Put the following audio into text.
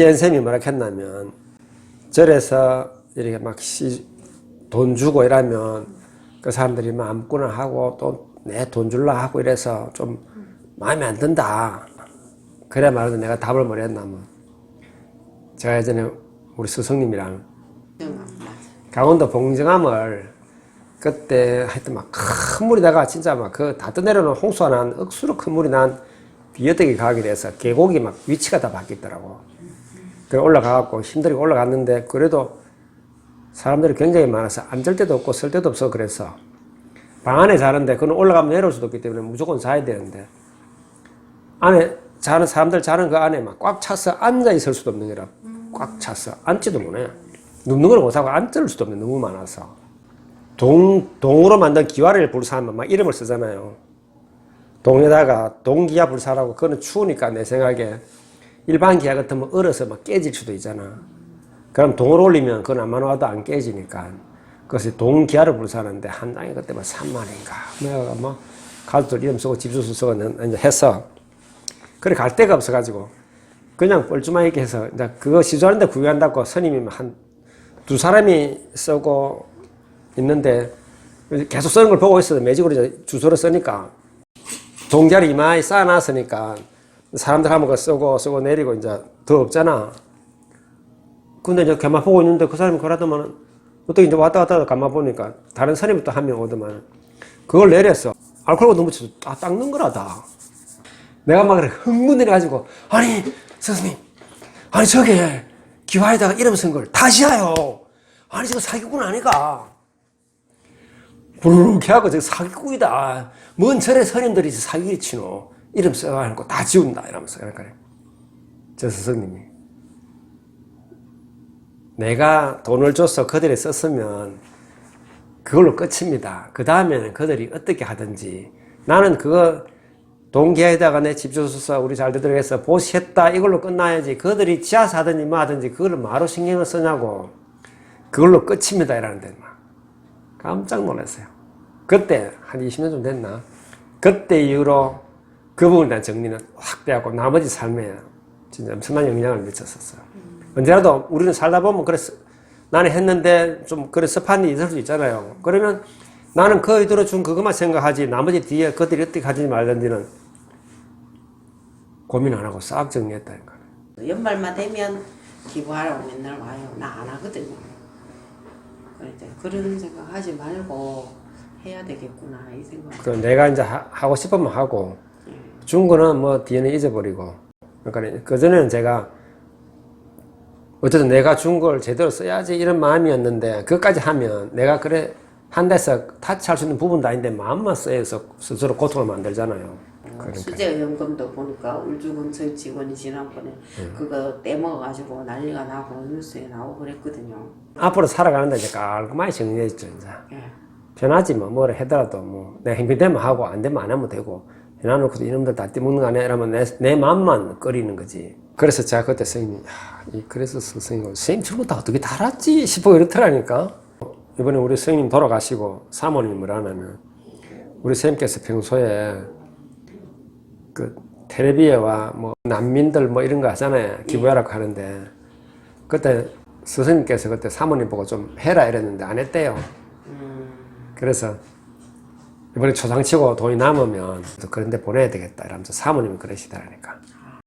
선생님이 뭐라 했냐면 절에서 이렇게 막 돈 주고 이러면 그 사람들이 막 아무거나 하고 또 내 돈 줄라 하고 이래서 좀 마음에 안 든다. 그래 말해서 내가 답을 뭐 했냐면 제가 예전에 우리 스승님이랑 강원도 봉정암을 그때 하여튼 막 큰 물이 나가 진짜 막 그 다 떠내려놓은 홍수가 난 억수로 큰 물이 난 비어덕이 가게 돼서 계곡이 막 위치가 다 바뀌었더라고. 그래 올라가갖고 힘들게 올라갔는데 그래도 사람들이 굉장히 많아서 앉을 데도 없고 쓸 데도 없어 그래서 방 안에 자는데 그는 올라가면 내려올 수도 없기 때문에 무조건 자야 되는데 안에 자는 사람들 자는 그 안에 막 꽉 차서 앉아 있을 수도 없는 게라 꽉 차서 앉지도 못해. 눕는 걸 못하고 앉을 수도 없는 너무 많아서. 동 동으로 만든 기와를 불사하면 막 이름을 쓰잖아요. 동에다가 동기화 불사라고 그거는 추우니까 내 생각에 일반 기아 같으면 얼어서 막 깨질 수도 있잖아. 그럼 동을 올리면 그건 안만 와도 안 깨지니까. 그래서 동기아를 불사하는데 한 장에 그때 막 3만인가. 내가 뭐 가족들 이름 쓰고 집주소 쓰고 이제 했어. 그래 갈 데가 없어가지고 그냥 뻘쭘하게 해서 이제 그거 시주하는데 구경한다고 스님이 한 두 사람이 쓰고 있는데 계속 쓰는 걸 보고 있어요. 매직으로 주소를 쓰니까 동기아를 이마에 쌓아놨으니까 사람들 하면 그 쓰고 쓰고 내리고 이제 더 없잖아. 근데 이제 가만 보고 있는데 그 사람이 그러더만 어떻게 이제 왔다 갔다 가만 보니까 다른 사람이 또 한 명 오더만 그걸 내렸어. 알코올 너무 쳐서 아, 닦는 거라다. 내가 막 그래 흥분해가지고 아니 선생님 아니 저게 기와에다가 이름 쓴 걸 다시야요. 아니 저거 사기꾼 아니가. 부르르게 하고 저 사기꾼이다. 뭔 절에 스님들이 사기를 치노. 이름 써가지고 다 지운다. 이러면서. 그러니까 저 스승님이. 내가 돈을 줘서 그들이 썼으면 그걸로 끝입니다. 그 다음에는 그들이 어떻게 하든지 나는 그거 동기에다가 내 집주소서 우리 잘 되도록 해서 보시했다 이걸로 끝나야지 그들이 지하 사든지 뭐 하든지 그걸 마로 신경을 쓰냐고 그걸로 끝입니다 이라는데 막 깜짝 놀랐어요. 그때 한 20년 좀 됐나? 그때 이후로 그 부분에 대한 정리는 확 되었고 나머지 삶에 진짜 엄청난 영향을 미쳤었어요. 언제라도 우리는 살다 보면 그래서 나는 했는데 좀 그래 습한 일이 있을 수 있잖아요. 그러면 나는 그 이들어 준 그것만 생각하지 나머지 뒤에 그들이 어떻게 하든지 말든지는 고민 안 하고 싹 정리했다니까. 연말만 되면 기부하라고 맨날 와요. 나 안 하거든요. 이제 그런 생각 하지 말고 해야 되겠구나 이 생각. 그 내가 이제 하, 하고 싶으면 하고 준 거는 뭐 뒤에는 잊어버리고 그러니까 그 전에는 제가 어쨌든 내가 준 걸 제대로 써야지 이런 마음이었는데 그것까지 하면 내가 그래 한 데서 타치할 수 있는 부분도 아닌데 마음만 써서 스스로 고통을 만들잖아요. 그러니까 수재연금도 보니까 울주군청 직원이 지난번에 음. 그거 떼먹어가지고 난리가 나고 뉴스에 나오고 그랬거든요. 앞으로 살아가는데 이제 깔끔하게 정리해졌죠 이제. 예. 편하지 뭐 뭐를 하더라도 뭐 내가 힘들면 하고 안 되면 안 하면 되고 해놔놓고도 이놈들 다 떼먹는 거 아니야? 이러면 내, 내 마음만 꺼리는 거지. 그래서 제가 그때 선생님이 야, 이 그래서 선생님 선생님 다 어떻게 다 알았지? 싶어 이렇더라니까. 이번에 우리 선생님 돌아가시고 사모님이 뭐라 하냐면 우리 선생님께서 평소에 그 텔레비에와 뭐 난민들 뭐 이런 거 하잖아요. 기부하라고 하는데. 그때 스승님께서 그때 사모님 보고 좀 해라 이랬는데 안 했대요. 그래서 이번에 초상치고 돈이 남으면 또 그런 데 보내야 되겠다. 이러면서 사모님이 그러시더라니까